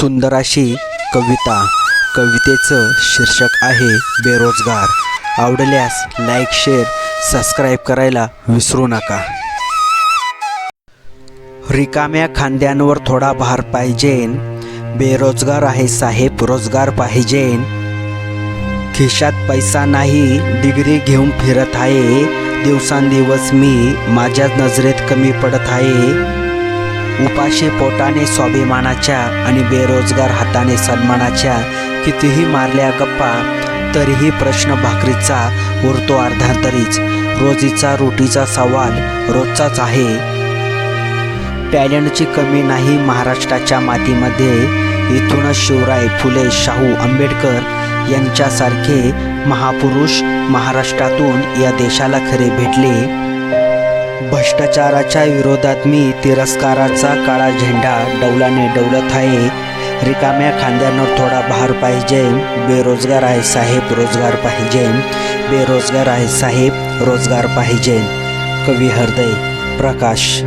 सुंदर अशी कविता. कवितेचं शीर्षक आहे बेरोजगार. आवडल्यास लाईक शेअर सबस्क्राईब करायला विसरू नका. रिकाम्या खांद्यांवर थोडा भार पाहिजेन. बेरोजगार आहे साहेब रोजगार पाहिजेन. खिशात पैसा नाही डिग्री घेऊन फिरत आहे. दिवसांदिवस मी माझ्या नजरेत कमी पडत आहे. उपाशी पोटाने स्वाभिमानाच्या आणि बेरोजगार हाताने सन्मानाच्या कितीही मारल्या गप्पा तरीही प्रश्न भाकरीचा उरतो अर्धांतरीच. रोजीचा रोटीचा सवाल रोजचाच आहे. टॅलेंटची कमी नाही महाराष्ट्राच्या मातीमध्ये. इथूनच शिवराय फुले शाहू आंबेडकर यांच्यासारखे महापुरुष महाराष्ट्रातून या देशाला खरे भेटले. भ्रष्टाचाराच्या विरोधात मी तिरस्काराचा काळा झेंडा डौलाने डौलत आहे. रिकाम्या खांद्यांवर थोडा भार पाहिजे. बेरोजगार आहे साहेब रोजगार पाहिजे. बेरोजगार आहे साहेब रोजगार पाहिजे. कवी हृदय प्रकाश.